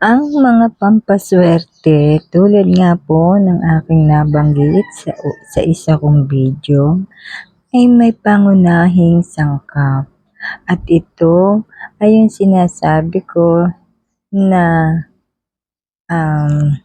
Ang mga pampaswerte tulad nga po ng aking nabanggit sa, sa isa kong video ay may pangunahing sangkap. At ito ay yung sinasabi ko na um,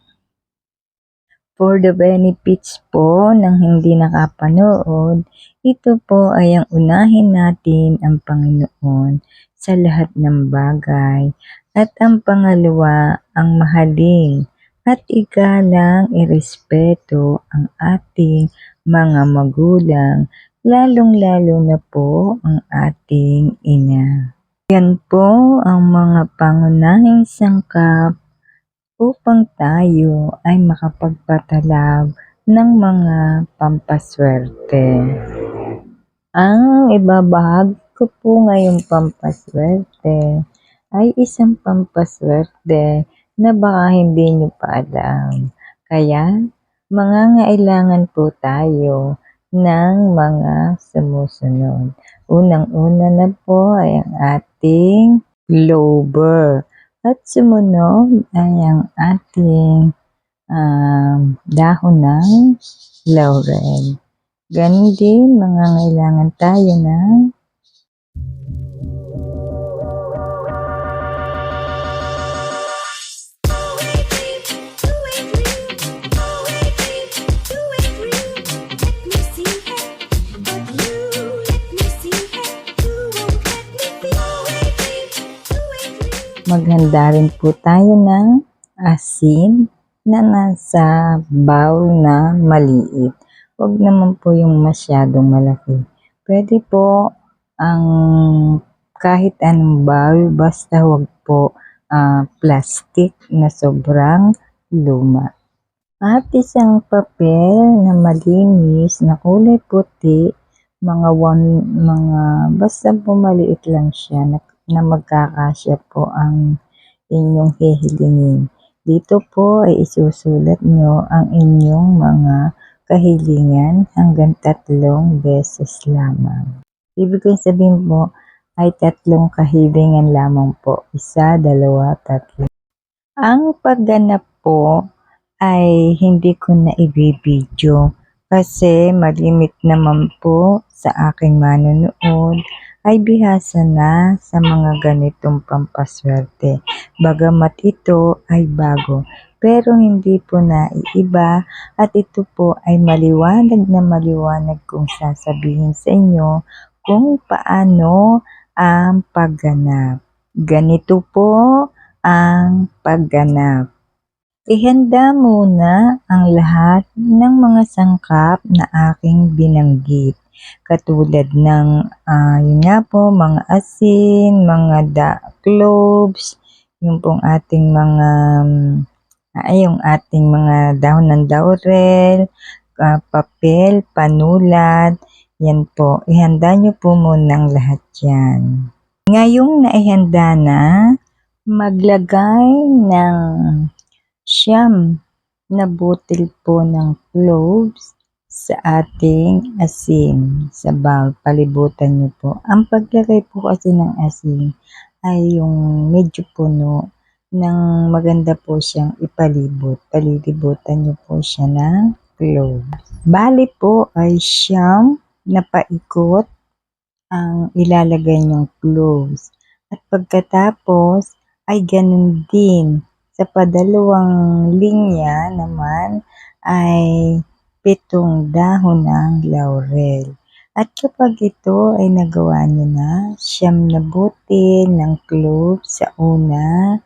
for the benefits po ng hindi nakapanood, ito po ay ang unahin natin ang Panginoon sa lahat ng bagay. At ang pangalawa, ang mahalin at igalang irespeto ang ating mga magulang, lalong-lalo na po ang ating ina. Yan po ang mga pangunahing sangkap upang tayo ay makapagpatalab ng mga pampaswerte. Ang ibabahagi ko po ngayong pampaswerte ay isang pampaswerte na baka hindi nyo pa alam. Kaya, mangangailangan po tayo ng mga sumusunod. Unang-una na po ay ang ating lover. At sumunod ay ang ating um, dahon ng laurel. Ganon din, mangangailangan tayo ng maghanda rin po tayo ng asin na nasa bowl na maliit. Huwag naman po yung masyadong malaki. Pwede po ang kahit anong bowl, basta huwag po ah, plastic na sobrang luma. At isang papel na malinis na kulay puti, mga one, mga basta po maliit lang siya na, na magkakasya po ang inyong hihilingin. Dito po ay isusulat nyo ang inyong mga kahilingan hanggang tatlong beses lamang. Ibig kong sabihin po ay tatlong kahilingan lamang po. Isa, dalawa, tatlo. Ang pagganap po ay hindi ko na ibibidyo kasi malimit naman po sa aking manonood ay bihasa na sa mga ganitong pampaswerte. Bagamat ito ay bago, pero hindi po naiiba at ito po ay maliwanag na maliwanag kung sasabihin sa inyo kung paano ang pagganap. Ganito po ang pagganap. Ihanda muna ang lahat ng mga sangkap na aking binanggit. Katulad ng, uh, yun nga po, mga asin, mga da cloves, yung pong ating mga, ay, yung ating mga dahon ng laurel, uh, papel, panulat, yan po. Ihanda nyo po muna ang lahat yan. Ngayong naihanda na, maglagay ng siyam na butil po ng cloves sa ating asin sa bowl. Palibutan niyo po. Ang paglagay po kasi ng asin ay yung medyo puno ng maganda po siyang ipalibot. Palilibutan niyo po siya ng cloves. Bali po ay siyam na paikot ang ilalagay niyong cloves. At pagkatapos ay ganun din sa padalawang linya naman ay pitong dahon ng laurel. At kapag ito ay nagawa niyo na, siyam na butil ng clove sa una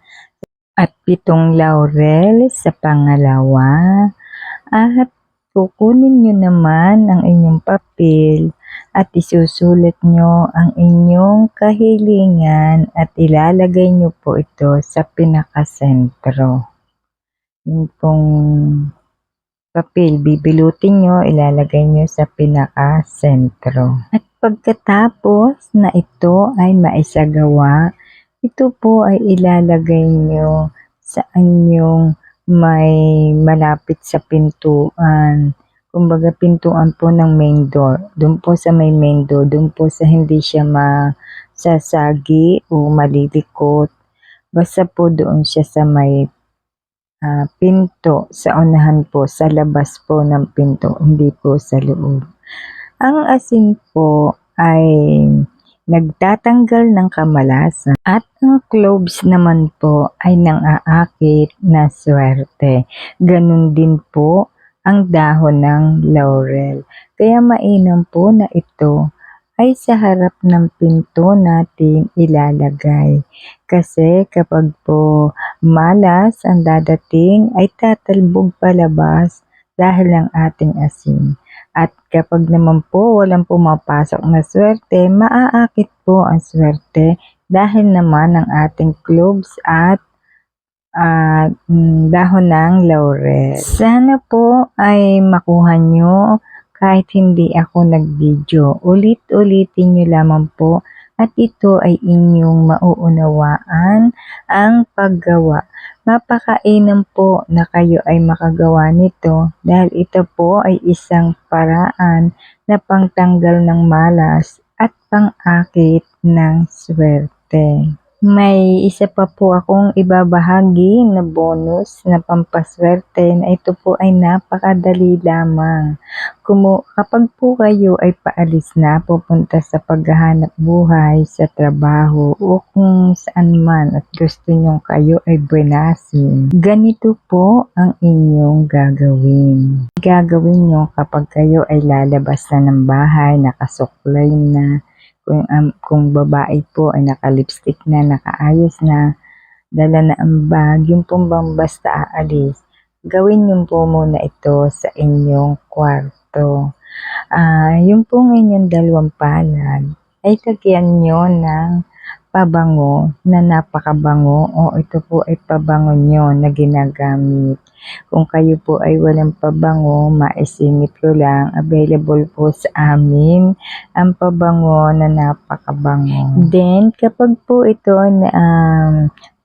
at pitong laurel sa pangalawa at kukunin niyo naman ang inyong papel at isusulat nyo ang inyong kahilingan at ilalagay nyo po ito sa pinakasentro. Yung pong papel, bibilutin nyo, ilalagay nyo sa pinakasentro. At pagkatapos na ito ay maisagawa, ito po ay ilalagay nyo sa inyong may malapit sa pintuan kumbaga pintuan po ng main door. Doon po sa may main door, doon po sa hindi siya masasagi o malilikot. Basta po doon siya sa may ah, pinto, sa unahan po, sa labas po ng pinto, hindi po sa loob. Ang asin po ay nagtatanggal ng kamalasan at ang cloves naman po ay nang-aakit na swerte. Ganun din po ang dahon ng laurel. Kaya mainam po na ito ay sa harap ng pinto natin ilalagay. Kasi kapag po malas ang dadating ay tatalbog palabas dahil ng ating asin. At kapag naman po walang pumapasok na swerte, maaakit po ang swerte dahil naman ng ating cloves at mm, dahon ng laurel. Sana po ay makuha nyo kahit hindi ako nag-video. Ulit-ulitin nyo lamang po at ito ay inyong mauunawaan ang paggawa. Mapakainam po na kayo ay makagawa nito dahil ito po ay isang paraan na pangtanggal ng malas at pangakit ng swerte. May isa pa po akong ibabahagi na bonus na pampaswerte na ito po ay napakadali lamang. Kumu kapag po kayo ay paalis na pupunta sa paghahanap buhay, sa trabaho o kung saan man at gusto nyong kayo ay buenasin, ganito po ang inyong gagawin. Gagawin nyo kapag kayo ay lalabas na ng bahay, nakasuklay na, kung, um, kung babae po ay naka-lipstick na, nakaayos na, dala na ang bag, yung pong basta aalis, gawin niyo po muna ito sa inyong kwarto. Ah, yung pong inyong dalawang palad ay lagyan nyo ng pabango na napakabango o ito po ay pabango nyo na ginagamit. Kung kayo po ay walang pabango, maisingit ko lang, available po sa amin ang pabango na napakabango. Then, kapag po ito na um,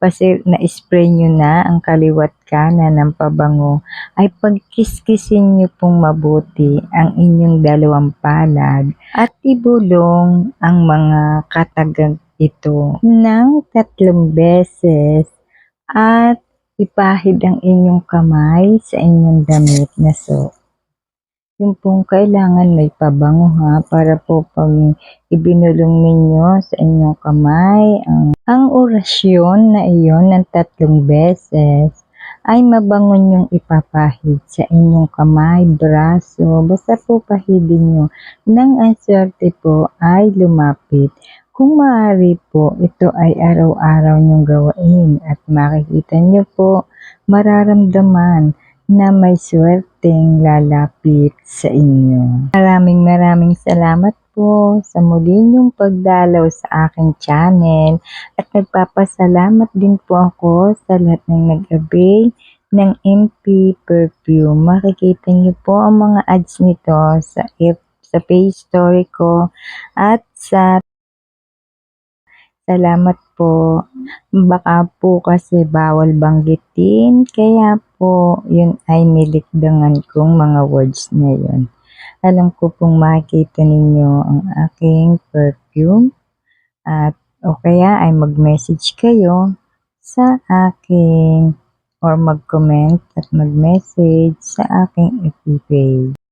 pasi, na-spray nyo na ang kaliwat kanan ng pabango, ay pagkiskisin nyo pong mabuti ang inyong dalawang palad at ibulong ang mga katagag ito ng tatlong beses at ipahid ang inyong kamay sa inyong damit na suot. Yung pong kailangan may pabango ha para po pag ibinulong ninyo sa inyong kamay ang, ang orasyon na iyon ng tatlong beses ay mabango niyong ipapahid sa inyong kamay, braso, basta po pahidin nyo nang ang swerte po ay lumapit. Kung maaari po, ito ay araw-araw niyong gawain at makikita niyo po, mararamdaman na may swerteng lalapit sa inyo. Maraming maraming salamat po sa muli niyong pagdalaw sa aking channel at nagpapasalamat din po ako sa lahat ng nag-avail ng MP Perfume. Makikita niyo po ang mga ads nito sa F sa page story ko at sa Salamat po. Baka po kasi bawal banggitin, kaya po yun ay nilikdangan kong mga words na yun. Alam ko pong makikita ninyo ang aking perfume at o kaya ay mag-message kayo sa aking or mag-comment at mag-message sa aking FB page.